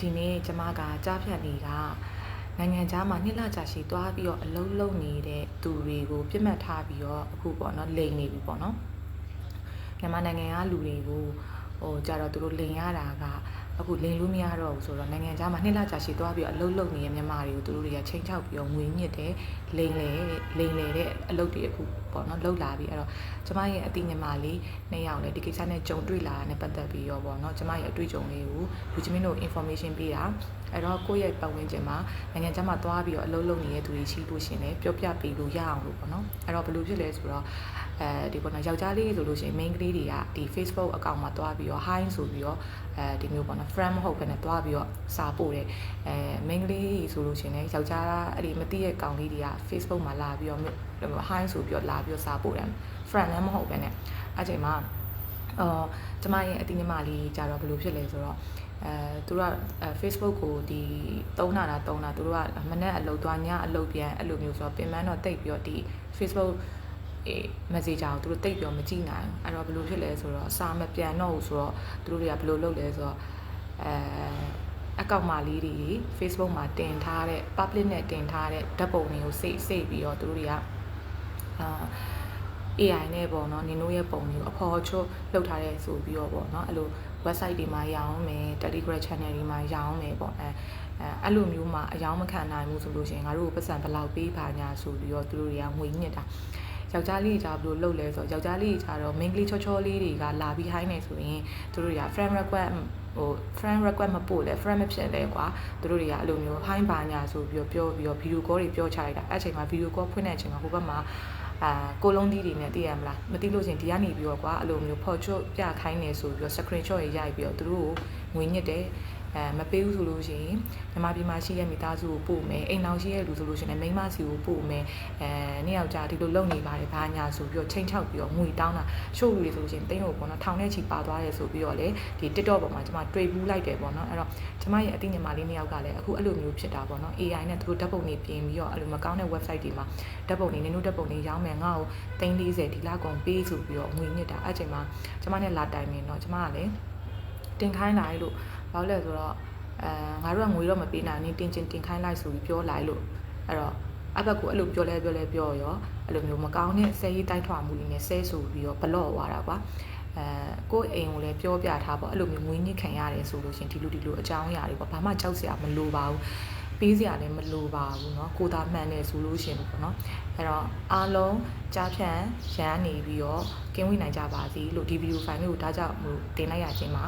ဒီနေ့ကျမကကြားဖြတ်နေတာနိုင်ငံခြားမှာနှစ်လကြာရှည်သွားပြီးတော့အလုံးလုံးနေတဲ့သူတွေကိုပြစ်မှတ်ထားပြီးတော့အခုပေါ့နော်လိန်နေပြီပေါ့နော်မြန်မာနိုင်ငံကလူတွေကိုဟိုကြတော့သူတို့လိန်ရတာကအခုလိန်လို့မရတော့ဘူးဆိုတော့နိုင်ငံခြားမှာနှစ်လကြာရှည်သွားပြီးတော့အလုံးလုံးနေတဲ့မြန်မာတွေကိုသူတို့တွေကချိန်ချောက်ပြီးတော့ငွေညစ်တယ်လိန်လေလိန်လေတဲ့အလုပ်တွေအခု ပေါ့နော်လှုပ်လာပြီးအဲ့တော့ကျမရဲ့အတိညီမလေးနှစ်ယောက်လည်းဒီကိစ္စနဲ့ကြုံတွေ့လာတာနဲ့ပတ်သက်ပြီးတော့ပေါ့နော်ကျမရဲ့အတွေ့အကြုံလေးကိုလူချင်းမင်းတို့ information ပေးတာအဲ့တော့ကိုယ့်ရဲ့ပတ်ဝန်းကျင်မှာနိုင်ငံခြားမှာသွားပြီးတော့အလုပ်လုပ်နေတဲ့သူတွေရှိလို့ရှရင်လည်းပြောပြပေးလို့ရအောင်လို့ပေါ့နော်အဲ့တော့ဘယ်လိုဖြစ်လဲဆိုတော့အဲဒီပေါ့နော်ယောက်ျားလေးဆိုလို့ရှိရင် main ကလေးတွေကဒီ Facebook account မှာသွားပြီးတော့ hi ဆိုပြီးတော့အဲဒီမျိုးပေါ့နော် friend မဟုတ်ဘဲနဲ့သွားပြီးတော့စာပို့တယ်အဲ main ကလေးဆိုလို့ရှိရင်လည်းယောက်ျားအဲ့ဒီမသိတဲ့ကောင်လေးတွေက Facebook မှာလာပြီးတော့ hi ဆိုပြီးတော့လာပြီးတော့စာပို့တယ် friend လည်းမဟုတ်ဘဲနဲ့အဲ့ချိန်မှာအော်ကျမရဲ့အတင်းညီမလေးကြတော့ဘယ်လိုဖြစ်လဲဆိုတော့အဲသူတို့က Facebook ကိုဒီသုံးတာတာသုံးတာသူတို့ကမနေ့အလုပ်သွားညအလုပ်ပြန်အဲ့လိုမျိုးဆိုတော့ပင်ပန်းတော့တိတ်ပြီးတော့ဒီ Facebook အေး messenger ကိုသူတို့တိတ်ပြောမကြည့်နိုင်အဲ့တော့ဘယ်လိုဖြစ်လဲဆိုတော့စာမပြန်တော့ဘူးဆိုတော့သူတို့တွေကဘယ်လိုလုပ်လဲဆိုတော့အဲအကောင့်မာလေးတွေ Facebook မှာတင်ထားတဲ့ public နဲ့တင်ထားတဲ့ဓာတ်ပုံတွေကိုစိတ်စိတ်ပြီးတော့သူတို့တွေက အာ AI နဲ့ပေါ့နော်နင်တို့ရဲ့ပုံတွေကိုအဖော်ချုပ်လုပ်ထားတဲ့ဆိုပြီးတော့ပေါ့နော်အဲ့လို website တွေမှာရောင်းမယ် Telegram channel တွေမှာရောင်းမယ်ပေါ့အဲအဲအဲ့လိုမျိုးမှာအယောင်းမခံနိုင်ဘူးဆိုလို့ရှိရင်ငါတို့ပတ်စံဘယ်လောက်ပေးပါညာဆိုပြီးတော့သူတို့တွေကငွေညစ်တာယောက်ျားလေးကြီးကဘယ်လိုလုပ်လဲဆိုတော့ယောက်ျားလေးကြီးကျတော့ main ကလေးချောချောလေးတွေကလာပြီး high နေဆိုရင်သူတို့တွေက friend request ဟို friend request မပို့လဲ friend မဖြစ်လဲကွာသူတို့တွေကအဲ့လိုမျိုး high ပါညာဆိုပြီးတော့ပြောပြီးတော့ video call တွေပြောချလိုက်တာအဲ့အချိန်မှာ video call ဖွင့်တဲ့အချိန်မှာဟိုဘက်မှာ အာကိုလုံးဒီတွေနဲ့သိရမလားမသိလို့ချင်းဒီကနေပြီးတော့ကွာအဲ့လိုမျိုးဖော်ချွတ်ပြခိုင်းနေဆိုပြီးတော့ screenshot တွေရိုက်ပြီးတော့သူတို့ကို ငွေညစ်တယ်အဲမပေးဘူးဆိုလို့ရှိရင်မြန်မာပြည်မှာရှိတဲ့မိသားစုကိုပို့မယ်အိမ်အောင်ရှိတဲ့လူဆိုလို့ရှိရင်မိန်းမစီကိုပို့မယ်အဲနေ့ယောက်ျားဒီလိုလုပ်နေပါတယ်ဘာညာဆိုပြီးတော့ချိန်ချောက်ပြီးတော့ငွေတောင်းတာရှို့လူတွေဆိုလို့ရှိရင်တင်းလို့ပေါ့နော်ထောင်ထဲချီပါသွားတယ်ဆိုပြီးတော့လေဒီ TikTok ပေါ်မှာကျွန်မတွေ့ဘူးလိုက်တယ်ပေါ့နော်အဲ့တော့ကျွန်မရဲ့အသိဉာဏ်မလေးနှစ်ယောက်ကလည်းအခုအဲ့လိုမျိုးဖြစ်တာပေါ့နော် AI နဲ့သူတို့ဓာတ်ပုံတွေပြင်ပြီးတော့အဲ့လိုမကောင်းတဲ့ website တွေမှာဓာတ်ပုံတွေနင်တို့ဓာတ်ပုံတွေရောင်းမယ်ငါ့ကို340ဒီလောက်ကုန်ပေးဆိုပြီးတော့ငွေညစ်တာအဲ့ချိန်မှာကျွန်မနဲ့လာတိုင်နေတော့ကျွန်မကလည်း တင်ခိုင်းလိုက်လို့ဘာလို့လဲဆိုတော့အဲငါတို့ကငွေတော့မပေးနိုင်ဘူးတင်ချင်းတင်ခိုင်းလိုက်ဆိုပြီးပြောလိုက်လို့အဲ့တော့အဘက်ကိုအဲ့လိုပြောလဲပြောလဲပြောရောအဲ့လိုမျိုးမကောင်းတဲ့ဆဲရေးတိုင်းထွာမှုတွေနဲ့ဆဲဆိုပြီးတော့ဘလော့သွားတာကွာအဲကိုယ့်အိမ်ကိုလည်းပြောပြထားပေါ့အဲ့လိုမျိုးငွေညစ်ခံရတယ်ဆိုလို့ရှင်ဒီလိုဒီလိုအကြောင်းအရာတွေပေါ့ဘာမှကြောက်စရာမလိုပါဘူးပေးစရာလည်းမလိုပါဘူးเนาะကိုသာမှန်တယ်ဆိုလို့ရှင်ပေါ့เนาะအဲ့တော့အားလုံးကြားဖြန့်ရမ်းနေပြီးတော့ကင်းဝေးနိုင်ကြပါစေလို့ဒီဗီဒီယိုဖိုင်လေးကိုဒါကြောင့်မို့တင်လိုက်ရခြင်းပါ